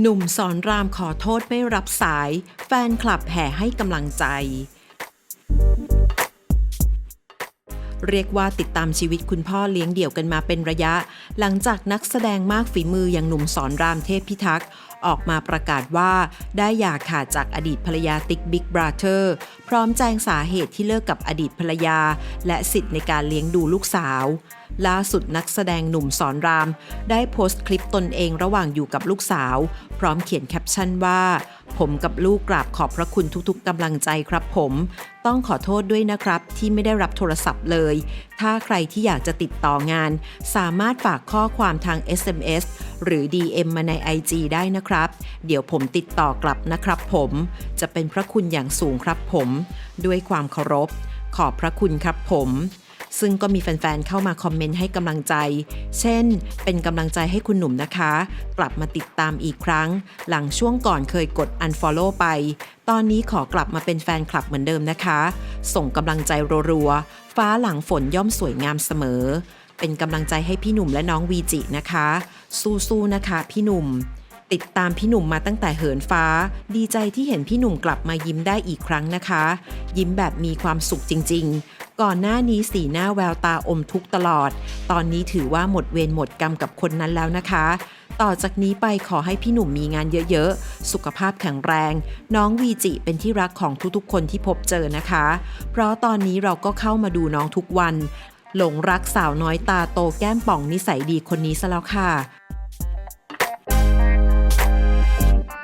หนุ่มสอนรามขอโทษไม่รับสาย แฟนคลับแห่ให้กำลังใจ เรียกว่าติดตามชีวิตคุณพ่อเลี้ยงเดี่ยวกันมาเป็นระยะ หลังจากนักแสดงมากฝีมืออย่างหนุ่มสอนรามเทพพิทักษ์ ออกมาประกาศว่าได้หย่าขาดจากอดีตภรรยาติ๊กบิ๊กบราเธอร์พร้อมแจ้งสาเหตุที่เลิกกับอดีตภรรยา และสิทธิ์ในการเลี้ยงดูลูกสาว ล่าสุดนักแสดงหนุ่มสอนราม ได้โพสต์คลิปตนเองระหว่างอยู่กับลูกสาว พร้อมเขียนแคปชั่นว่า ผมกับลูกกราบขอบพระคุณทุกๆกำลังใจครับผม ต้องขอโทษด้วยนะครับ ที่ไม่ได้รับโทรศัพท์เลย ถ้าใครที่อยากจะติดต่องาน สามารถฝากข้อความทาง SMS หรือ DM มาใน IG ได้นะครับ เดี๋ยวผมติดต่อกลับนะครับผม จะเป็นพระคุณอย่างสูงครับผม ด้วยความเคารพ ขอบพระคุณครับผม ซึ่งก็มีแฟนๆ เข้ามาคอมเมนต์ให้กำลังใจ เช่น เป็นกำลังใจให้คุณหนุ่มนะคะ กลับมาติดตามอีกครั้ง หลังช่วงก่อนเคยกด unfollow ไป ตอนนี้ขอกลับมาเป็นแฟนคลับเหมือนเดิมนะคะ ส่งกำลังใจรัวๆ ฟ้าหลังฝนย่อมสวยงามเสมอ เป็นกำลังใจให้พี่หนุ่มและน้องวีจินะคะ สู้ๆนะคะ พี่หนุ่ม ติดตามพี่หนุ่มมาตั้งแต่เหินฟ้า ดีใจที่เห็นพี่หนุ่มกลับมายิ้มได้อีกครั้งนะคะ ยิ้มแบบมีความสุขจริง ๆ ก่อนหน้านี้สีหน้าแววตาอมทุกข์ตลอด ตอนนี้ถือว่าหมดเวรหมดกรรมกับคนนั้นแล้วนะคะ ต่อจากนี้ไปขอให้พี่หนุ่มมีงานเยอะๆ สุขภาพแข็งแรง น้องวีจิเป็นที่รักของทุกๆ คนที่พบเจอนะคะ เพราะตอนนี้เราก็เข้ามาดูน้องทุกวัน หลงรักสาวน้อยตาโตแก้มป่องนิสัยดีคนนี้ซะแล้วค่ะ